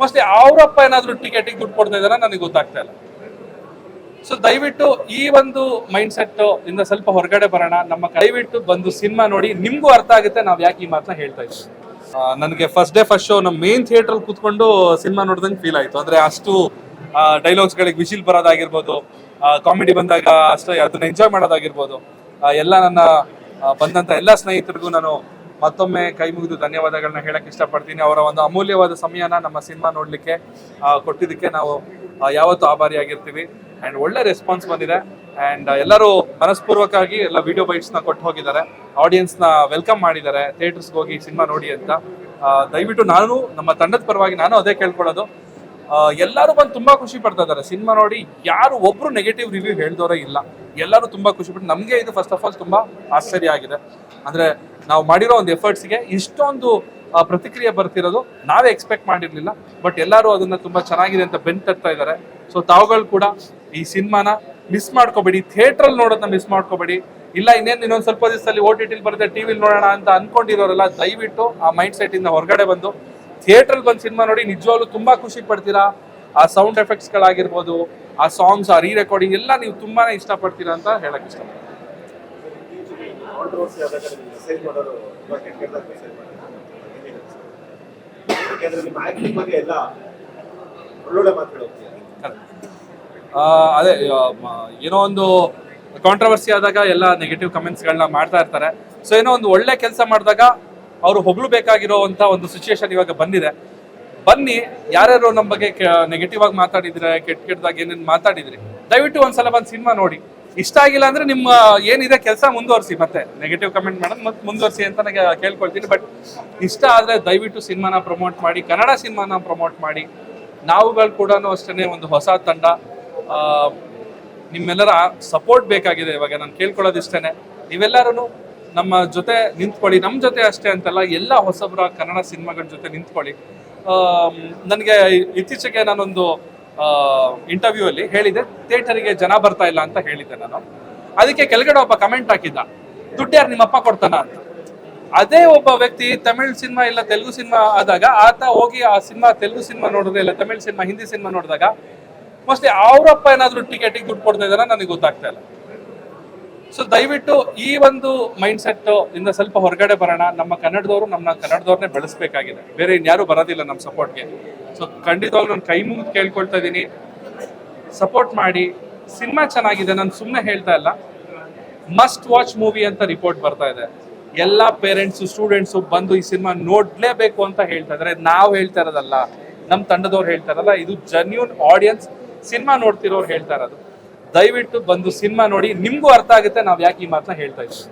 Mostly ಅವರಪ್ಪ ಏನಾದ್ರು ಟಿಕೆಟಿಗೆ ದುಡ್ಡು ಕೊಡ್ತಾ ಇದಾರ ನನಗೆ ಗೊತ್ತಾಗ್ತಾ ಇಲ್ಲ. ಸೊ ದಯವಿಟ್ಟು ಈ ಒಂದು ಮೈಂಡ್ ಸೆಟ್ ಇಂದ ಸ್ವಲ್ಪ ಹೊರಗಡೆ ಬರೋಣ. ನಮ್ಮ ದಯವಿಟ್ಟು ಬಂದು ಸಿನಿಮಾ ನೋಡಿ ನಿಮ್ಗೂ ಅರ್ಥ ಆಗುತ್ತೆ ನಾವು ಯಾಕೆ ಈ ಮಾತನ್ನ ಹೇಳ್ತಾ ಇದ್ದೀವಿ ನನಗೆ ಫಸ್ಟ್ ಡೇ ಫಸ್ಟ್ ಶೋ ನಮ್ಮ ಮೇನ್ ಥಿಯೇಟರ್ ಕೂತ್ಕೊಂಡು ಸಿನಿಮಾ ನೋಡ್ದಂಗೆ ಫೀಲ್ ಆಯಿತು. ಅಂದ್ರೆ ಅಷ್ಟು ಡೈಲಾಗ್ಸ್ ಗಳಿಗೆ ವಿಶಿಲ್ ಬರೋದಾಗಿರ್ಬೋದು ಕಾಮಿಡಿ ಬಂದಾಗ ಅಷ್ಟು ಅದನ್ನ ಎಂಜಾಯ್ ಮಾಡೋದಾಗಿರ್ಬೋದು ಎಲ್ಲ ನನ್ನ ಬಂದಂತ ಎಲ್ಲ ಸ್ನೇಹಿತರಿಗೂ ನಾನು ಮತ್ತೊಮ್ಮೆ ಕೈ ಮುಗಿದು ಧನ್ಯವಾದಗಳನ್ನ ಹೇಳಕ್ ಇಷ್ಟಪಡ್ತೀನಿ. ಅವರ ಒಂದು ಅಮೂಲ್ಯವಾದ ಸಮಯನ ನಮ್ಮ ಸಿನಿಮಾ ನೋಡ್ಲಿಕ್ಕೆ ಕೊಟ್ಟಿದ್ದಕ್ಕೆ ನಾವು ಯಾವತ್ತು ಆಭಾರಿ ಆಭಾರಿಯಾಗಿರ್ತೀವಿ. ಅಂಡ್ ಒಳ್ಳೆ ರೆಸ್ಪಾನ್ಸ್ ಬಂದಿದೆ. ಅಂಡ್ ಎಲ್ಲರೂ ಮನಸ್ಪೂರ್ವಕವಾಗಿ ಎಲ್ಲ ವಿಡಿಯೋ ಬೈಟ್ಸ್ನ ಕೊಟ್ಟು ಹೋಗಿದ್ದಾರೆ. ಆಡಿಯನ್ಸ್ನ ವೆಲ್ಕಮ್ ಮಾಡಿದ್ದಾರೆ. ಥಿಯೇಟರ್ಸ್ಗೆ ಹೋಗಿ ಸಿನಿಮಾ ನೋಡಿ ಅಂತ. ದಯವಿಟ್ಟು ನಾನು, ನಮ್ಮ ತಂಡದ ಪರವಾಗಿ ನಾನು ಅದೇ ಕೇಳ್ಕೊಳ್ಳೋದು. ಎಲ್ಲರೂ ಬಂದು ತುಂಬಾ ಖುಷಿ ಪಡ್ತಾ ಇದ್ದಾರೆ. ಸಿನಿಮಾ ನೋಡಿ ಯಾರು ಒಬ್ರು ನೆಗೆಟಿವ್ ರಿವ್ಯೂ ಹೇಳ್ದವರೇ ಇಲ್ಲ. ಎಲ್ಲರೂ ತುಂಬಾ ಖುಷಿ ಪಟ್ಟು ನಮಗೆ ಇದು ಫಸ್ಟ್ ಆಫ್ ಆಲ್ ತುಂಬಾ ಆಶ್ಚರ್ಯ ಆಗಿದೆ. ಅಂದ್ರೆ ನಾವು ಮಾಡಿರೋ ಒಂದು ಎಫರ್ಟ್ಸ್ಗೆ ಇಷ್ಟೊಂದು ಪ್ರತಿಕ್ರಿಯೆ ಬರ್ತಿರೋದು ನಾವೇ ಎಕ್ಸ್ಪೆಕ್ಟ್ ಮಾಡಿರಲಿಲ್ಲ. ಬಟ್ ಎಲ್ಲರೂ ಅದನ್ನು ತುಂಬ ಚೆನ್ನಾಗಿದೆ ಅಂತ ಬೆನ್ ತರ್ತಾ ಇದ್ದಾರೆ. ಸೊ, ತಾವುಗಳು ಕೂಡ ಈ ಸಿನಿಮಾನ ಮಿಸ್ ಮಾಡ್ಕೋಬೇಡಿ. ಥಿಯೇಟ್ರಲ್ಲಿ ನೋಡೋದನ್ನ ಮಿಸ್ ಮಾಡ್ಕೋಬೇಡಿ. ಇಲ್ಲ, ಇನ್ನೇನು ಇನ್ನೊಂದು ಸ್ವಲ್ಪ ದಿವಸದಲ್ಲಿ ಓ ಟಿ ಟಿಲಿ ಬರುತ್ತೆ ಟಿವಿಲಿ ನೋಡೋಣ ಅಂತ ಅನ್ಕೊಂಡಿರೋರೆಲ್ಲ ದಯವಿಟ್ಟು ಆ ಮೈಂಡ್ ಸೆಟ್ ಇಂದ ಹೊರಗಡೆ ಬಂದು ಥಿಯೇಟ್ರಲ್ಲಿ ಬಂದು ಸಿನಿಮಾ ನೋಡಿ ನಿಜವಾಗ್ಲೂ ತುಂಬ ಖುಷಿ ಪಡ್ತೀರಾ? ಆ ಸೌಂಡ್ ಎಫೆಕ್ಟ್ಸ್ಗಳಾಗಿರ್ಬೋದು, ಆ ಸಾಂಗ್ಸ್, ಆ ರೀ ರೆಕಾರ್ಡಿಂಗ್ ಎಲ್ಲ ನೀವು ತುಂಬಾ ಇಷ್ಟಪಡ್ತೀರಾ ಅಂತ ಹೇಳಕ್ಕೆ ಇಷ್ಟ ಕಾಂಟ್ರವರ್ಸಿ ಅದೇ ಏನೋ ಒಂದು ಕಾಂಟ್ರವರ್ಸಿ ಆದಾಗ ಎಲ್ಲ ನೆಗೆಟಿವ್ ಕಮೆಂಟ್ಸ್ಗಳನ್ನ ಮಾಡ್ತಾ ಇರ್ತಾರೆ. ಸೊ ಏನೋ ಒಂದು ಒಳ್ಳೆ ಕೆಲಸ ಮಾಡಿದಾಗ ಅವರು ಹೊಗಳ್ಬೇಕಾಗಿರೋವಂಥ ಒಂದು ಸಿಚುಯೇಷನ್ ಇವಾಗ ಬಂದಿದೆ. ಬನ್ನಿ, ಯಾರ್ಯಾರು ನಮ್ಮ ಬಗ್ಗೆ ನೆಗೆಟಿವ್ ಆಗಿ ಮಾತಾಡಿದ್ರೆ, ಕೆಟ್ಟ ಕೆಟ್ಟದಾಗ ಏನೇನು ಮಾತಾಡಿದ್ರಿ, ದಯವಿಟ್ಟು ಒಂದ್ಸಲ ಬಂದು ಸಿನಿಮಾ ನೋಡಿ. ಇಷ್ಟ ಆಗಿಲ್ಲ ಅಂದ್ರೆ ನಿಮ್ಮ ಏನಿದೆ ಕೆಲಸ ಮುಂದುವರಿಸಿ, ಮತ್ತೆ ನೆಗೆಟಿವ್ ಕಮೆಂಟ್ ಮಾಡೋದು ಮತ್ತೆ ಮುಂದುವರಿಸಿ ಅಂತ ನನಗೆ ಕೇಳ್ಕೊಳ್ತೀನಿ. ಬಟ್ ಇಷ್ಟ ಆದ್ರೆ ದಯವಿಟ್ಟು ಸಿನಿಮಾನ ಪ್ರಮೋಟ್ ಮಾಡಿ, ಕನ್ನಡ ಸಿನಿಮಾನ ಪ್ರಮೋಟ್ ಮಾಡಿ. ನಾವುಗಳು ಕೂಡ ಅಷ್ಟೇ ಒಂದು ಹೊಸ ತಂಡ. ನಿಮ್ಮೆಲ್ಲರ ಸಪೋರ್ಟ್ ಬೇಕಾಗಿದೆ ಇವಾಗ, ನಾನು ಕೇಳ್ಕೊಳ್ಳೋದು ಇಷ್ಟೇನೆ ನೀವೆಲ್ಲರೂ ನಮ್ಮ ಜೊತೆ ನಿಂತ್ಕೊಳ್ಳಿ ನಮ್ಮ ಜೊತೆ ಅಷ್ಟೇ ಅಂತಲ್ಲ, ಎಲ್ಲ ಹೊಸಬ್ರ ಕನ್ನಡ ಸಿನಿಮಾಗಳ ಜೊತೆ ನಿಂತ್ಕೊಳ್ಳಿ. ನನಗೆ ಇತ್ತೀಚೆಗೆ ನಾನೊಂದು ಇಂಟರ್ವ್ಯೂ ಅಲ್ಲಿ ಹೇಳಿದೆ, ಥಿಯೇಟರ್ಗೆ ಜನ ಬರ್ತಾ ಇಲ್ಲ ಅಂತ ಹೇಳಿದ್ದೆ ನಾನು. ಅದಕ್ಕೆ ಕೆಳಗಡೆ ಒಬ್ಬ ಕಮೆಂಟ್ ಹಾಕಿದ್ದ, ದುಡ್ಡು ಯಾರು ನಿಮ್ಮಪ್ಪ ಕೊಡ್ತಾನ ಅಂತ. ಅದೇ ಒಬ್ಬ ವ್ಯಕ್ತಿ ತಮಿಳ್ ಸಿನಿಮಾ ಇಲ್ಲ ತೆಲುಗು ಸಿನಿಮಾ ಆದಾಗ, ಆತ ಹೋಗಿ ಆ ಸಿನಿಮಾ, ತೆಲುಗು ಸಿನಿಮಾ ನೋಡಿದ್ರೆ ಇಲ್ಲ, ತಮಿಳ್ ಸಿನಿಮಾ, ಹಿಂದಿ ಸಿನಿಮಾ ನೋಡಿದಾಗ, ಮೋಸ್ಟ್ಲಿ ಅವರಪ್ಪ ಏನಾದ್ರು ಟಿಕೆಟಿಗೆ ದುಡ್ಡು ಕೊಡ್ತಾ ಇದಾರ ನನಗೆ ಗೊತ್ತಾಗ್ತಾ ಇಲ್ಲ. ಸೊ ದಯವಿಟ್ಟು ಈ ಒಂದು ಮೈಂಡ್ ಸೆಟ್ ಇಂದ ಸ್ವಲ್ಪ ಹೊರಗಡೆ ಬರೋಣ. ನಮ್ಮ ಕನ್ನಡದವರು ನಮ್ಮ ಕನ್ನಡದವ್ರನ್ನೇ ಬೆಳೆಸಬೇಕಾಗಿದೆ. ಬೇರೆ ಇನ್ಯಾರು ಬರೋದಿಲ್ಲ ನಮ್ಮ ಸಪೋರ್ಟ್ಗೆ ಸೊ ಖಂಡಿತವಾಗ್ಲೂ ನಾನು ಕೈ ಮುಗಿದು ಕೇಳ್ಕೊಳ್ತಾ ಇದ್ದೀನಿ. ಸಪೋರ್ಟ್ ಮಾಡಿ. ಸಿನಿಮಾ ಚೆನ್ನಾಗಿದೆ. ನಾನು ಸುಮ್ಮನೆ ಹೇಳ್ತಾ ಇಲ್ಲ. ಮಸ್ಟ್ ವಾಚ್ ಮೂವಿ ಅಂತ ರಿಪೋರ್ಟ್ ಬರ್ತಾ ಇದೆ. ಎಲ್ಲ ಪೇರೆಂಟ್ಸು ಸ್ಟೂಡೆಂಟ್ಸು ಬಂದು ಈ ಸಿನಿಮಾ ನೋಡ್ಲೇಬೇಕು ಅಂತ ಹೇಳ್ತಾ ಇದಾರೆ. ನಾವು ಹೇಳ್ತಾ ಇರೋದಲ್ಲ. ನಮ್ಮ ತಂಡದವ್ರು ಹೇಳ್ತಾ ಇರಲ್ಲ ಇದು ಜನ್ಯೂನ್ ಆಡಿಯನ್ಸ್ ಸಿನಿಮಾ ನೋಡ್ತಿರೋರು ಹೇಳ್ತಾ ಇರೋದು. ದಯವಿಟ್ಟು ಬಂದು ಸಿನಿಮಾ ನೋಡಿ ನಿಮ್ಗೂ ಅರ್ಥ ಆಗುತ್ತೆ ನಾವು ಯಾಕೆ ಈ ಮಾತನ್ನ ಹೇಳ್ತಾ ಇದ್ದೀವಿ.